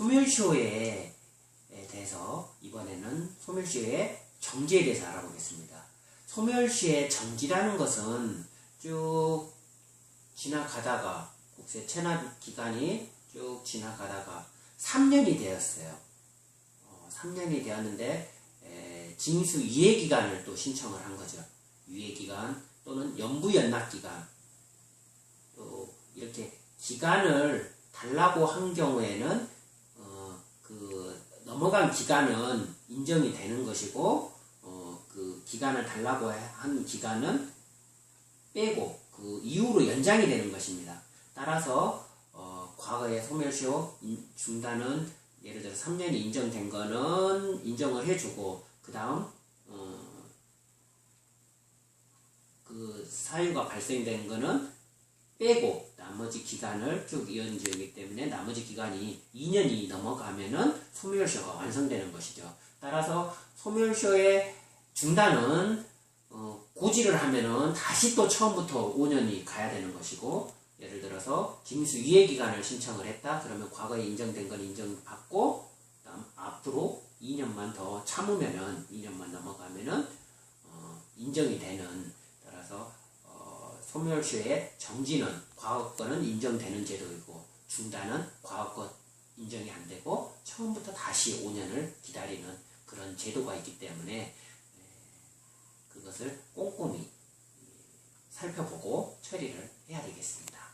소멸시효에 대해서 이번에는 소멸시효의 정지에 대해서 알아보겠습니다. 소멸시효의 정지라는 것은 쭉 지나가다가 국세 체납 기간이 쭉 지나가다가 3년이 되었어요. 어, 3년이 되었는데 에, 징수 유예 기간을 또 신청을 한 거죠. 유예 기간 또는 연부 연납 기간 또 이렇게 기간을 달라고 한 경우에는 어, 그 넘어간 기간은 인정이 되는 것이고 어, 그 기간을 달라고 한 기간은 빼고 그 이후로 연장이 되는 것입니다. 따라서 어, 과거의 소멸시효 인- 중단은 예를 들어 3년이 인정된 거는 인정을 해주고 그 다음 어, 그 사유가 발생된 거는 빼고 나머지 기간을 쭉 이어지기 때문에 나머지 기간이 2년이 넘어가면은 소멸시효가 완성되는 것이죠. 따라서 소멸시효의 중단은 어, 고지를 하면은 다시 또 처음부터 5년이 가야 되는 것이고 예를 들어서 유예 기간을 신청을 했다 그러면 과거에 인정된 건 인정받고 앞으로 2년만 더 참으면은 2년만 넘어가면은 어, 인정이 되는 소멸시효의 정지는 과거 거는 인정되는 제도이고 중단은 과거 거 인정이 안 되고 처음부터 다시 5년을 기다리는 그런 제도가 있기 때문에 에, 그것을 꼼꼼히 살펴보고 처리를 해야 되겠습니다.